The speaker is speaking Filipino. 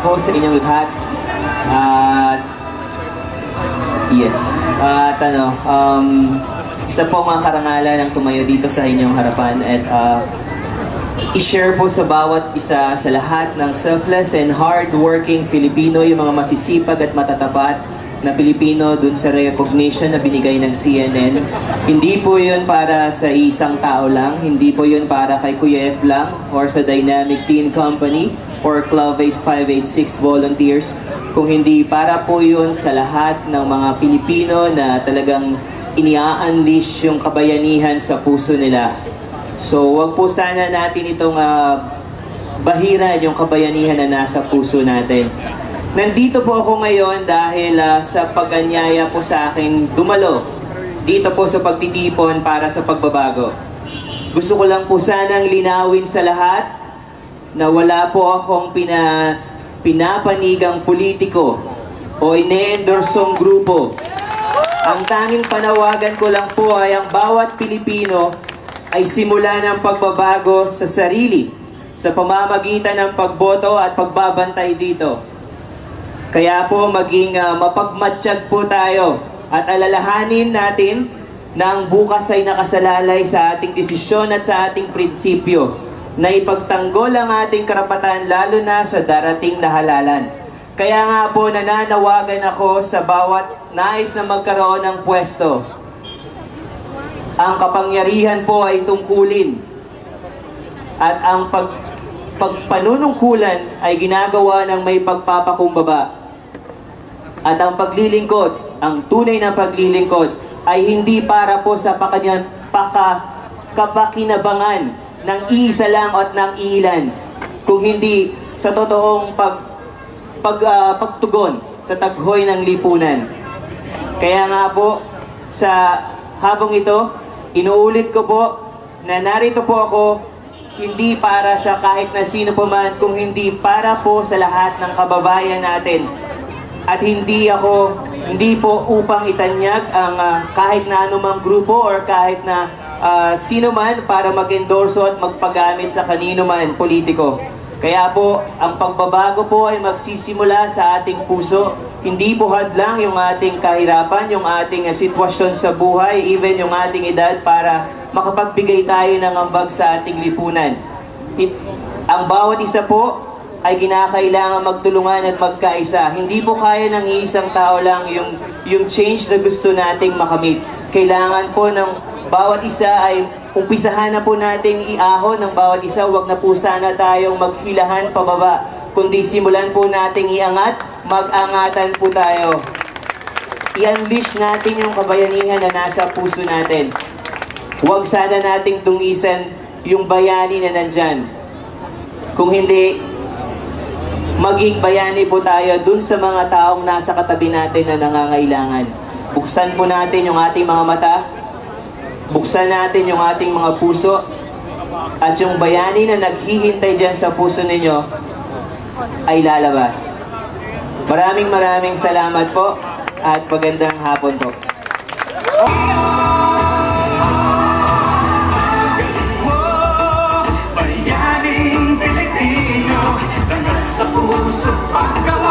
po sa inyong lahat. At yes, at ano, um, isa po mga karangalan ang tumayo dito sa inyong harapan at uh, i-share po sa bawat isa sa lahat ng selfless and hard-working Filipino, yung mga masisipag at matatapat na Pilipino dun sa recognition na binigay ng CNN. Hindi po yun para sa isang tao lang, hindi po yun para kay Kuya F lang or sa Dynamic Teen Company or Club 8586 volunteers, kung hindi para po yun sa lahat ng mga Pilipino na talagang inia-unleash yung kabayanihan sa puso nila. So, wag po sana natin itong ah, bahira yung kabayanihan na nasa puso natin. Nandito po ako ngayon dahil ah, sa paganyaya po sa akin dumalo dito po sa pagtitipon para sa pagbabago. Gusto ko lang po sanang linawin sa lahat na wala po akong pina, pinapanigang politiko o ine-endorsong grupo. Ang tanging panawagan ko lang po ay ang bawat Pilipino ay simula ng pagbabago sa sarili sa pamamagitan ng pagboto at pagbabantay dito. Kaya po maging uh, mapagmatsyag po tayo at alalahanin natin na ang bukas ay nakasalalay sa ating desisyon at sa ating prinsipyo na ipagtanggol ang ating karapatan lalo na sa darating na halalan. Kaya nga po nananawagan ako sa bawat nais na magkaroon ng pwesto. Ang kapangyarihan po ay tungkulin at ang pag pagpanunungkulan ay ginagawa ng may pagpapakumbaba. At ang paglilingkod, ang tunay na paglilingkod, ay hindi para po sa pakanyan, paka, kapakinabangan ng iisa lang at ng ilan, kung hindi sa totoong pag, pag, ah, pagtugon sa taghoy ng lipunan. Kaya nga po, sa habang ito, inuulit ko po na narito po ako hindi para sa kahit na sino pa man, kung hindi para po sa lahat ng kababayan natin. At hindi ako, hindi po upang itanyag ang ah, kahit na anumang grupo or kahit na ah, sino man para mag-endorso at magpagamit sa kanino man politiko. Kaya po, ang pagbabago po ay magsisimula sa ating puso. Hindi po hadlang yung ating kahirapan, yung ating sitwasyon sa buhay, even yung ating edad para makapagbigay tayo ng ambag sa ating lipunan. It- ang bawat isa po ay kinakailangan magtulungan at magkaisa. Hindi po kaya ng isang tao lang yung, yung change na gusto nating makamit. Kailangan po ng bawat isa ay umpisahan na po nating iahon ng bawat isa. Huwag na po sana tayong maghilahan pababa. Kundi simulan po nating iangat, mag-angatan po tayo. I-unleash natin yung kabayanihan na nasa puso natin. Huwag sana nating tungisan yung bayani na nandyan. Kung hindi, maging bayani po tayo dun sa mga taong nasa katabi natin na nangangailangan. Buksan po natin yung ating mga mata, Buksan natin yung ating mga puso at yung bayani na naghihintay dyan sa puso ninyo ay lalabas. Maraming maraming salamat po at magandang hapon po. Oh! sa puso pagkawa